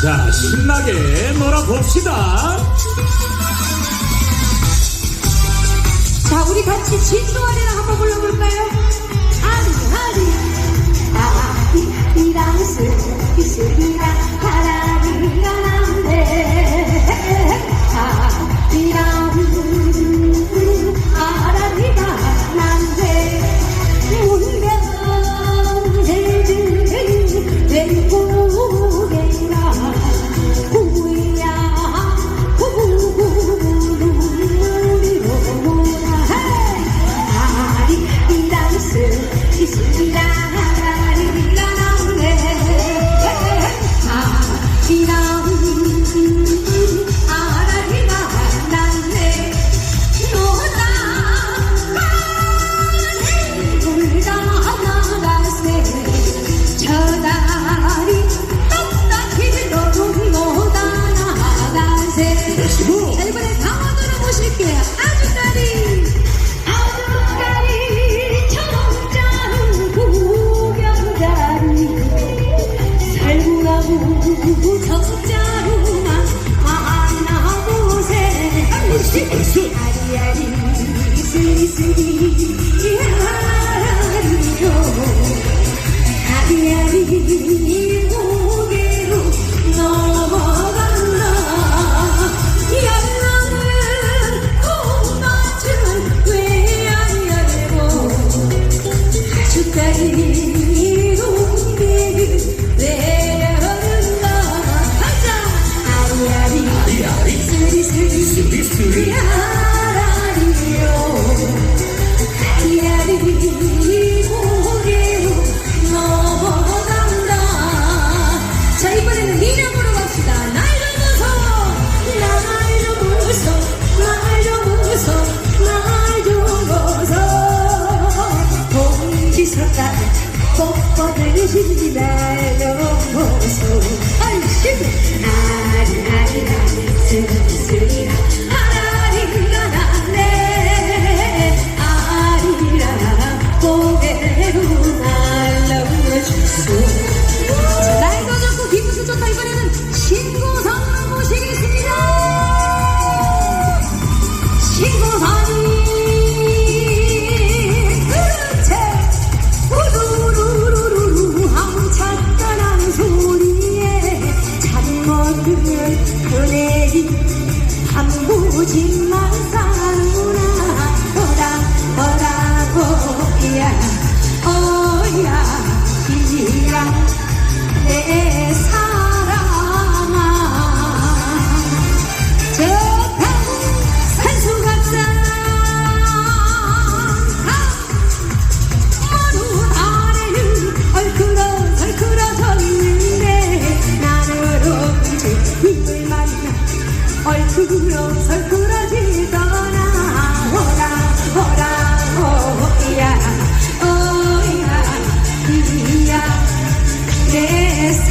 자, 신나게 놀아봅시다. 자, 우리 같이 진도 아래랑 한번 불러볼까요? 아리아리, 아리랑, 슬슬이랑, 바람이랑. 적자루만 만나보세 아리아리 이슬이슬이 아리요 아리아리 당신이 날 넘어서 아이 씨 아리 내 사랑아.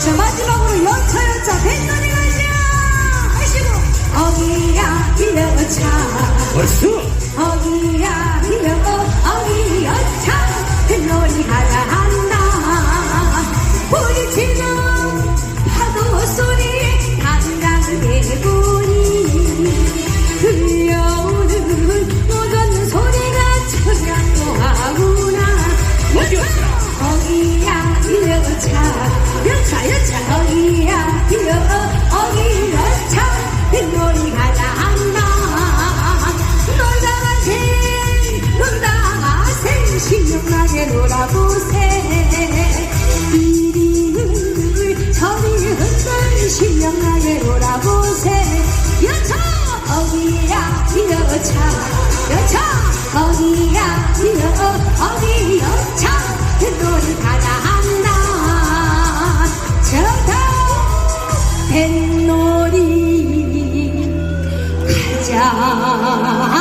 자 마지막으로 연차연차 빛나는 가자. 하시고 어기야 이어차 벌써? 여차 어디야? 어디 여차 뱃놀이 가자 한다. 저다 뱃놀이. 가자.